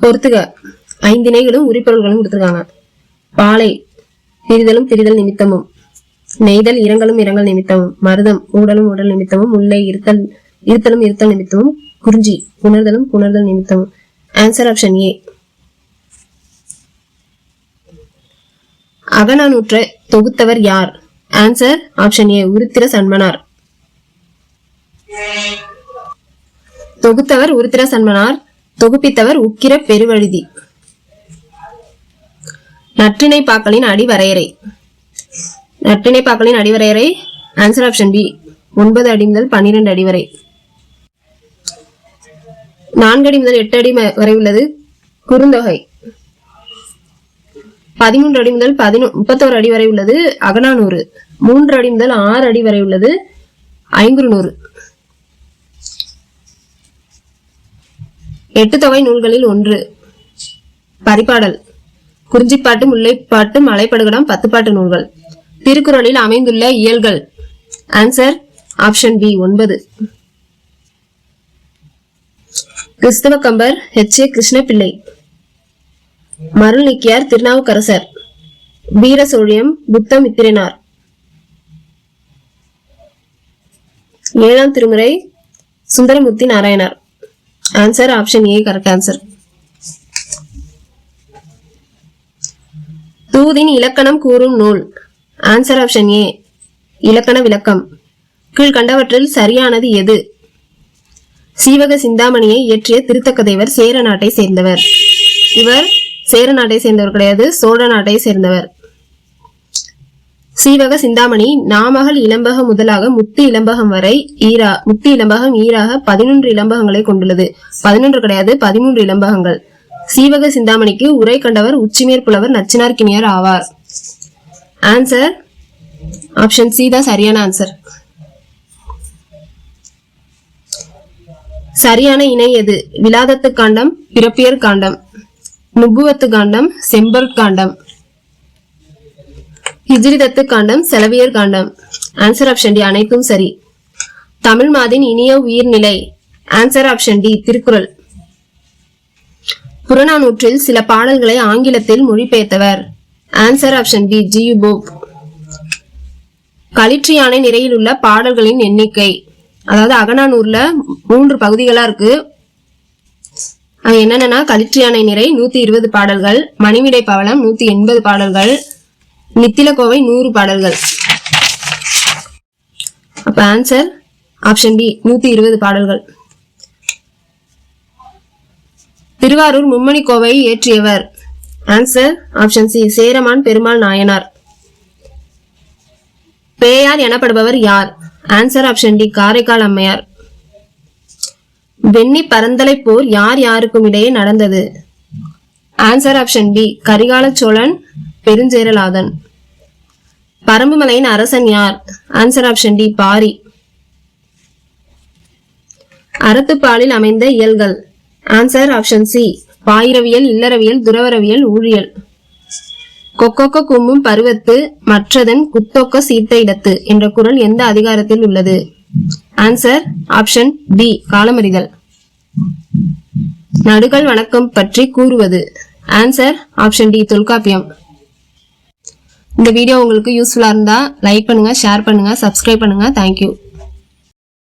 பொறுத்துக. ஐந்திணைகளும் உரிப்பொருள்களும் கொடுத்துருக்காங்க. பாலை பிரிதலும் பிரிதல் நிமித்தமும். நெய்தல் இரங்கலும் இரங்கல் நிமித்தமும். மருதம் ஊடலும் உடல் நிமித்தமும். உள்ளே இருத்தல் இருத்தலும் இருத்தல் நிமித்தமும். குறிஞ்சி புணர்தலும் புணர்தல் நிமித்தமும். ஆன்சர் ஆப்ஷன் ஏ அகநானூற்றை தொகுத்தவர் யார்? ஆன்சர் ஆப்ஷன் ஏ உருத்திர சன்மனார் தொகுத்தவர் உருத்திர சன்மனார் தொகுப்பித்தவர் உக்கிர பெருவழுதி. நற்றிணை பாக்களின் அடிவரையறை. நற்றிணை பாக்களின் அடிவரையறை ஆன்சர் ஆப்ஷன் பி ஒன்பது அடி முதல் பன்னிரண்டு அடி வரை. நான்கு அடி முதல் எட்டு அடி வரை உள்ளது குறுந்தொகை. பதிமூன்று அடி முதல் பதினொ முப்பத்தோரு அடி வரை உள்ளது அகனானூறு மூன்று அடி முதல் ஆறு அடி வரை உள்ளது ஐங்குறுநூறு. எட்டு தொகை நூல்களில் ஒன்று. பரிபாடல். குறிஞ்சிப்பாட்டு முல்லைப்பாட்டு மலைப்படுகடம் பத்துப்பாட்டு நூல்கள். திருக்குறளில் அமைந்துள்ள இயல்கள். ஆன்சர் ஆப்ஷன் பி ஒன்பது. கிறிஸ்தவ கம்பர் ஹெச் ஏ கிருஷ்ணபிள்ளை மருள்நீக்கியார் திருநாவுக்கரசர். வீர சோழியம் புத்தமித்திரனார் ஏழாம் திருமுறை Sundaramurthy Narayanar. Answer option A correct answer தூதின் இலக்கணம் கூறும் நூல். ஆன்சர் ஆப்ஷன் ஏ இலக்கண விளக்கம். கீழ்கண்டவற்றில் சரியானது எது? சீவக சிந்தாமணியை இயற்றிய திருத்தக்கதைவர் சேர நாட்டை சேர்ந்தவர். இவர் சேர நாட்டை சேர்ந்தவர் கிடையாது சோழ நாட்டை சேர்ந்தவர். சீவக சிந்தாமணி நாமகள் இளம்பகம் முதலாக முத்து இளம்பகம் வரை ஈரா முத்து இளம்பகம் ஈராக பதினொன்று இளம்பகங்களை கொண்டுள்ளது. பதினொன்று கிடையாது பதிமூன்று இளம்பகங்கள். சீவக சிந்தாமணிக்கு உரை கண்டவர் உச்சிமேற் புலவர் நச்சினார்க்கினியர் ஆவார். ஆன்சர் ஆப்ஷன் சி தான் சரியான ஆன்சர் சரியான இணை எது? விலாதத்து காண்டம் பிறப்பியர் காண்டம். நுபுவத்து காண்டம் செம்பர் காண்டம். ஹிஜ்ரிதத்து காண்டம் செலவியர் காண்டம். ஆன்சர் ஆப்ஷன் டி அனைத்தும் சரி. தமிழ் மாதின் இனிய உயிர்நிலை ஆன்சர் ஆப்ஷன் டி திருக்குறள். புறநானூற்றில் சில பாடல்களை ஆங்கிலத்தில் மொழிபெயர்த்தவர். Answer option B G Pope களிற்று யானை நிறையில் உள்ள பாடல்களின் எண்ணிக்கை. அதாவது அகநானூர்ல மூன்று பகுதிகளா இருக்கு. அது என்னென்னா களிற்று யானை நிறை நூத்தி இருபது பாடல்கள் மணிவிடை பவளம் நூத்தி எண்பது பாடல்கள் நித்திலக்கோவை நூறு பாடல்கள். அப்ப ஆன்சர் ஆப்ஷன் பி நூத்தி இருபது பாடல்கள். திருவாரூர் மும்மணி கோவையை இயற்றியவர் answer option C Cheraman Perumal Nayanar. Peyar எனப்படுபவர் யார்? ஆன்சர் ஆப்ஷன் டி காரைக்கால் அம்மையார். வெண்ணி பரந்தலை போர் யார் யாருக்கும் இடையே நடந்தது? Answer option B Karikala Cholan Perunjeralathan. பரம்புமலையின் அரசன் யார்? Answer option D Pari. அறத்துப்பாலில் அமைந்த இயல்கள். ஆன்சர் ஆப்ஷன் சி பாயிரவியல் இல்லறவியல் துறவரவியல் ஊழியல். கொக்கொக்க கும்பும் பருவத்து மற்றதன் குத்தொக்க சீர்த்த இடத்து என்ற குரல் எந்த அதிகாரத்தில் உள்ளது? ஆன்சர் ஆப்ஷன் பி காலமறிதல். நடுகள் வணக்கம் பற்றி கூறுவது. Answer option D Tolkappiyam. இந்த வீடியோ உங்களுக்கு யூஸ்ஃபுல்லாக இருந்தால் லைக் பண்ணுங்கள் ஷேர் பண்ணுங்கள் சப்ஸ்கிரைப் பண்ணுங்கள் தேங்க்யூ